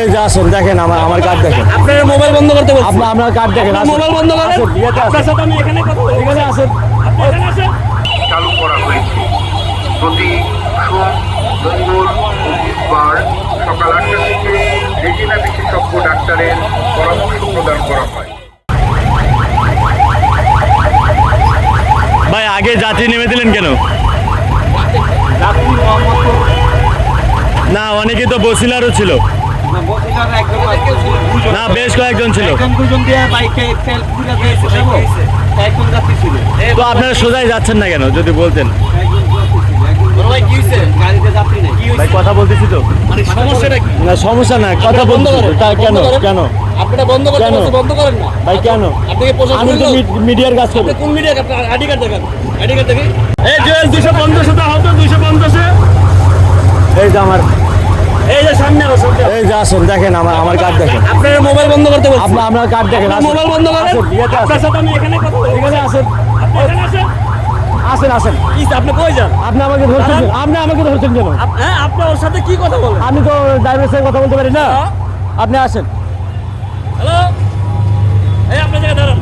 এই যে আসুন দেখেন আমার আমার কার্ড দেখেন। আপনার মোবাইল বন্ধ করতে বলছি আপনার আপনার কার্ড দেখেন মোবাইল বন্ধ করেন। আপনার সাথে আমি এখানে কথা এখানে আসুন। এখানে আসেন। চালু করা হয়েছে। প্রতি সোম মঙ্গল বুধবার সকাল আটটা থেকে রেজিনা বিশেষজ্ঞ ডাক্তারের পরামর্শ প্রদান করা হয়। ভাই আগে যাত্রী নেমে দিলেন কেন না অনেকে তো বসিলারও ছিল। না বেশ কয়েকজন ছিল। তো আপনারা সোজাই যাচ্ছেন না কেন যদি বলতেন? কথা বলতেছি তো। মানে না সমস্যা না কথা বন্ধ কেন? কেন? আপনারা বন্ধ করতে বন্ধ করেন না। ভাই কেন? আপনি আমি তো মিডিয়ার কাজ করি। কোন মিডিয়া আপনার আইডি কার্ড দেখান। আইডি কার্ড দেখি। এই জুয়েল দুশো পঞ্চাশে তো হতো দুশো পঞ্চাশে। এই যে আমার এই যে সামনে আসুন। এই যে আসুন দেখেন আমার আমার কার্ড দেখেন। আপনার মোবাইল বন্ধ করতে বলছি। আপনার আপনার কার্ড দেখেন মোবাইল বন্ধ করেন। আপনার সাথে আমি এখানে কথা বলছি এখানে আসুন। এখানে আসেন। আসেন আসেন। আপনি কই যান? আপনি আমাকে ধরছেন আপনি আমাকে ধরছেন কেন? হ্যাঁ আপনি ওর সাথে কি কথা বলেন? আমি তো ড্রাইভারের সাথে কথা বলতে পারি না। আপনি আসেন। হ্যালো। এই আপনি জায়গায় দাঁড়ান।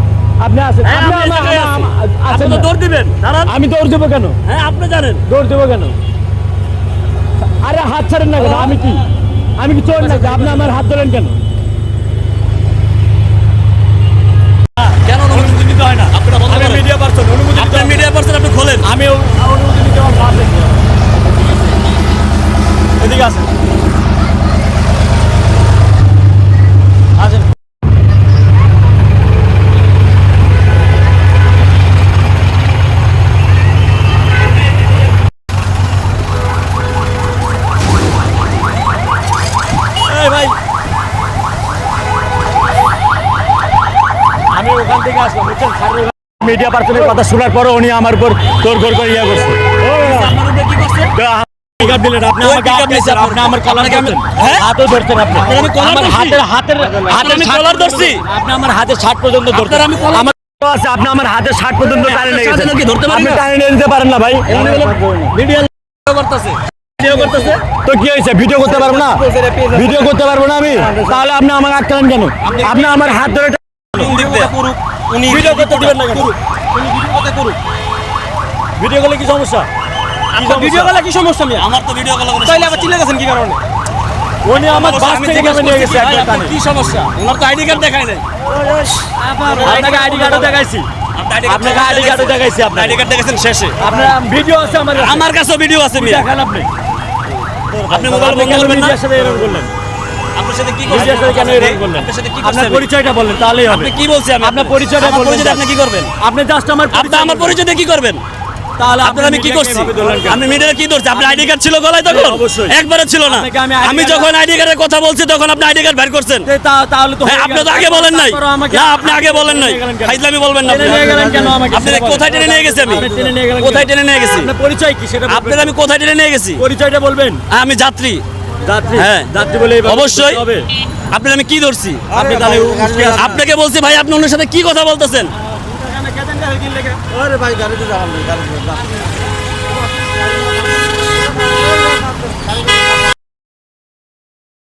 আপনি আসেন। হ্যাঁ, আপনি আপনি আপনি আসেন। তো দৌড় দিবেন। দাঁড়ান। আমি দৌড় দেবো কেন? হ্যাঁ আপনি জানেন। দৌড় দেবো কেন? আরে হাত ছাড়েন না কেন? আমি কি? আমি কি চোর না আপনি আমার হাত ধরেন কেন? কেন অনুমতি দিতে হয় না। আপনারা বন্ধ করেন। মিডিয়া পারসন অনুমতি আপনি মিডিয়া পারসন আপনি খোলেন। আমি অনুমতি দিতে আমার এদিকে আছে আসেন। এই ভাই। আমি ওখান থেকে আসলাম বুঝছেন? মিডিয়া পার্সনের কথা শোনার পরে উনি আমার উপর তোর তোর করে ইয়া করছে। আমার হাতের ষাট- পর্যন্ত আছে আপনি আমার হাতের ষাট পর্যন্ত টানে নিয়ে গেছেন। কি ধরতে পারি আপনি টানে নিয়ে যেতে পারেন না ভাই। ভিডিও করতেছে। তো কি হয়েছে? ভিডিও করতে পারব না? ভিডিও করতে পারব না আমি? তাহলে আপনি আমার হাত কেন? আপনি আমার হাত ধরে ভিডিও করতে দিবেন না ভিডিও করলে কি সমস্যা? ভিডিও কলে কি সমস্যা আমার তো ভিডিও কলে তাইলে আবার চিল্লা গেছেন কি কারণে? উনি আমার বাস থেকে জিজ্ঞেস নিয়ে গেছে করছি, ভাই, একবার আপনার টানে। কি সমস্যা? ওনার তো আইডি কার্ড দেখায় নাই। আপনাকে আইডি কার্ডও দেখাইছি। আপনাকে আইডি কার্ডও দেখাইছি আপনার আইডি কার্ড দেখেছেন শেষে। আপনার ভিডিও আছে আমার কাছে। আমার ভিডিও আছে দেখান আপনি। আপনি মোবাইল বন্ধ করবেন না মিডিয়ার সাথে এরকম করলেন আপনার সাথে কি মিডিয়ার সাথে কেন এরকম করলেন আপনার সাথে কি আপনার পরিচয়টা বললেন তাহলে হবে। আপনি কি বলছেন আপনার পরিচয়টা পরিচয় আপনি কি করবেন? আপনি জাস্ট আমার আপনি আমার পরিচয়টা কি করবেন? তাহলে আপনার আমি কি করছি? আপনি কি ধরছি? আপনি আইডি কার্ড ছিল গলায় তখন? হ্যাঁ, একবারে ছিল না। আমি ID আমি card- যখন আইডি কার্ডের কথা বলছি তখন আপনি আইডি কার্ড বের করছেন। তাহলে তো হ্যাঁ আপনি তো আগে বলেন নাই। না আপনি আগে বলেন নাই। টেনে নিয়ে গেলেন কেন? ফাইজলামি বলবেন না টেনে নিয়ে গেলেন কেন আমাকে? আপনি কোথায় টেনে নিয়ে গেছি আমি? কোথায় টেনে নিয়ে গেছি? পরিচয় কি সেটা আপনার আমি কোথায় টেনে নিয়ে গেছি? পরিচয়টা বলবেন? আমি যাত্রী। যাত্রী? হ্যাঁ। যাত্রী বলে অবশ্যই। আপনার আমি কি ধরছি। আপনাকে বলছি ভাই আপনি ওনার সাথে কি কথা বলতেছেন? আরে ভাই গাড়িতে যাবেন গাড়িতে